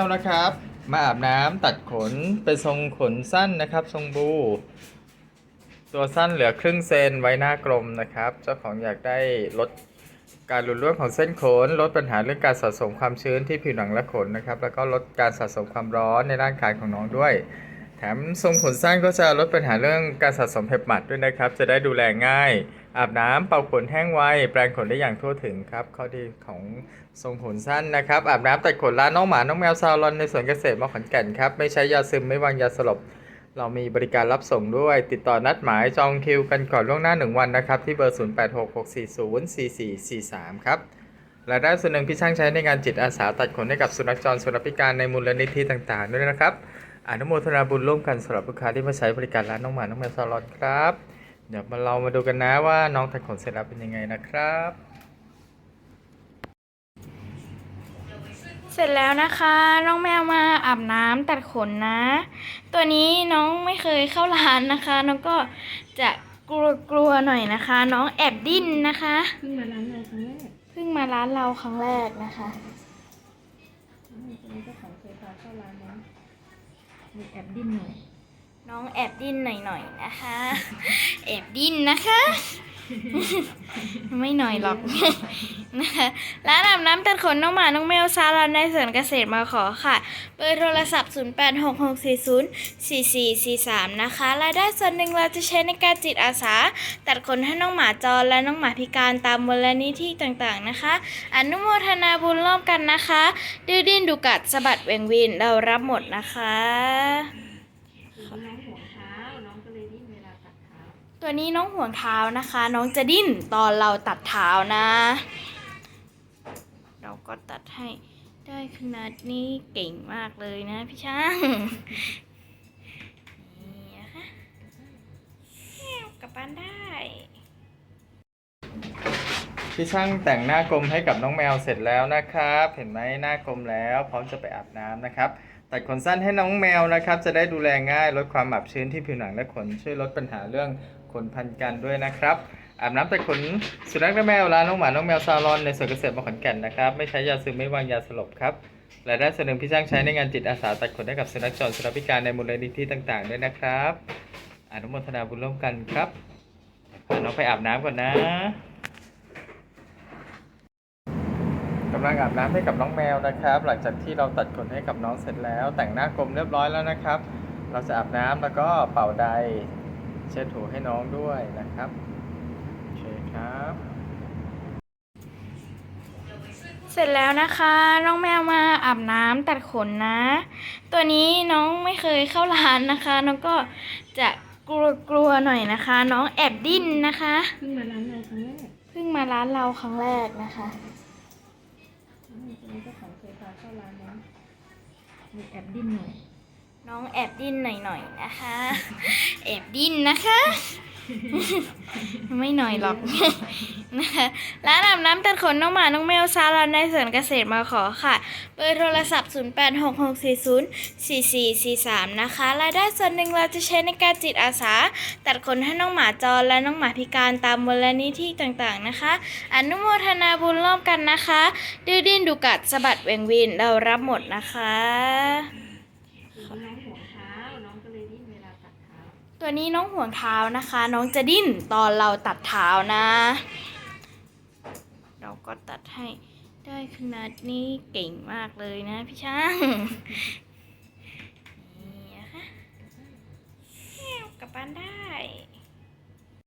วนะครับ มาอาบน้ำตัดขนเป็นทรงขนสั้นนะครับ ทรงบู ตัวสั้นเหลือครึ่งเซนไว้หน้ากลมนะครับ เจ้าของอยากได้ลดการหลุดร่วงของเส้นขนลดปัญหาเรื่องการสะสมความชื้นที่ผิวหนังและขนนะครับ แล้วก็ลดการสะสมความร้อนในร่างกายของน้องด้วย แถมทรงขนสั้นก็จะลดปัญหาเรื่องการสะสมเห็บหมัดด้วยนะครับ จะได้ดูแลง่าย อาบน้ำเป่าขนแห้งไว แปรงขนได้อย่างทั่วถึงครับ ข้อดีของทรงขนสั้นนะครับ อาบน้ำตัดขนร้านน้องหมา น้องแมวซาลอนในสวนเกษตรมอขอนแก่นครับ ไม่ใช้ยาซึม ไม่วางยาสลบ เรามีบริการรับส่งด้วย ติดต่อนัดหมายจองคิวกันก่อนล่วงหน้า 1 วันนะครับ ที่เบอร์ 0866404443 ครับและได้ส่วนหนึ่งพี่ช่างใช้ในงานจิตอาสาตัดขนให้กับสุนัขจรสุนัขพิการในมูลนิธิต่างๆ ด้วยนะครับอนุโมทนาบุญร่วมกันสำหรับลูกค้าที่มาใช้บริการร้านน้องหมา น้องแมวซาลอนครับ เดี๋ยวมาเรามาดูกันนะว่าน้องตัดขนเสร็จแล้วเป็นยังไงนะครับ เสร็จแล้วนะคะ น้องแมวมาอาบน้ำตัดขนนะ ตัวนี้น้องไม่เคยเข้าร้านนะคะ น้องก็จะกลัวกลัวๆหน่อยนะคะ น้องแอบดิ้นนะคะเพิ่งมาร้านเราครั้งแรกเพิ่งมาร้านเราครั้งแรกนะคะอืมตอนนี้เจ้าของเคยพาเข้าร้านนะมีแอบดิ้นหน่อย น้องแอบดิ้นหน่อยๆนะคะ แอบดิ้นนะคะ ไม่หน่อยหรอกนะคะร้านอาบน้ำตัดขนน้องหมา น้องแมวซาลอนในสวนเกษตรมาขอค่ะ เบอร์โทรศัพท์ 0866404443 นะคะ รายได้ส่วนหนึ่งเราจะใช้ในการจิตอาสา ตัดขนให้น้องหมาจรและน้องหมาพิการตามมูลนิธิต่างๆนะคะ อนุโมทนาบุญร่วมกันนะคะ ดื้อดิ้นดุกัดสะบัดเวงวินเรารับหมดนะคะ คือน้องห่วงเท้า น้องก็เลยดิ้นเวลาตัดเท้า ตัวนี้น้องห่วงเท้านะคะ น้องจะดิ้นตอนเราตัดเท้านะ เราก็ตัดให้ได้ขนาดนี้เก่งมากเลยนะพี่ช่างนี่นะคะแมวกลับบ้านได้พี่ช่างแต่งหน้ากลมให้กับน้องแมวเสร็จแล้วนะครับ เห็นไหมหน้ากลมแล้ว พร้อมจะไปอาบน้ำนะครับ ตัดขนสั้นให้น้องแมวนะครับ จะได้ดูแลง่ายลดความอับชื้นที่ผิวหนังและขนช่วยลดปัญหาเรื่องขนพันกันด้วยนะครับอาบน้ำตัดขนสุนัขและแมวร้านน้องหมาน้องแมวซาลอนในสวนเกษตรมอขอนแก่นนะครับไม่ใช้ยาซึมไม่วางยาสลบครับรายได้ส่วนหนึ่งพี่ช่างใช้ในงานจิตอาสาตัดขนให้กับสุนัขจรสุนัขพิการในมูลนิธิต่างๆด้วยนะครับอนุโมทนาบุญร่วมกันครับน้องไปอาบน้ำก่อนนะ กำลังอาบน้ำให้กับน้องแมวนะครับ หลังจากที่เราตัดขนให้กับน้องเสร็จแล้ว แต่งหน้ากลมเรียบร้อยแล้วนะครับ เราจะอาบน้ำแล้วก็เป่าใดเช็ดถูให้น้องด้วยนะครับโอเคครับ เสร็จแล้วนะคะ น้องแมวมาอาบน้ำตัดขนนะ ตัวนี้น้องไม่เคยเข้าร้านนะคะ น้องก็จะกลัวกลัวๆหน่อยนะคะ น้องแอบดิ้นนะคะ เพิ่งมาร้านเราครั้งแรก เพิ่งมาร้านเราครั้งแรกนะคะอืมตอ นี้เจ้าของเคยพาเข้าร้านนะมีแอบดิ้นหน่อย น้องแอบดิ้นหน่อยๆนะคะ แอบดิ้นนะคะ ไม่หน่อยหรอกนะคะร้านอาบน้ำตัดขนน้องหมา น้องแมวซาลอนในสวนเกษตรมาขอค่ะ เบอร์โทรศัพท์ 0866404443 นะคะ รายได้ส่วนหนึ่งเราจะใช้ในการจิตอาสา ตัดขนให้น้องหมาจรและน้องหมาพิการตามมูลนิธิต่างๆนะคะ อนุโมทนาบุญร่วมกันนะคะ ดื้อดิ้นดุกัดสะบัดเวงวินเรารับหมดนะคะ ตัวนี้น้องห่วงเท้านะคะ น้องจะดิ้นตอนเราตัดเท้านะ เราก็ตัดให้ได้ขนาดนี้เก่งมากเลยนะพี่ช่างนี่นะคะแกลับบ้านได้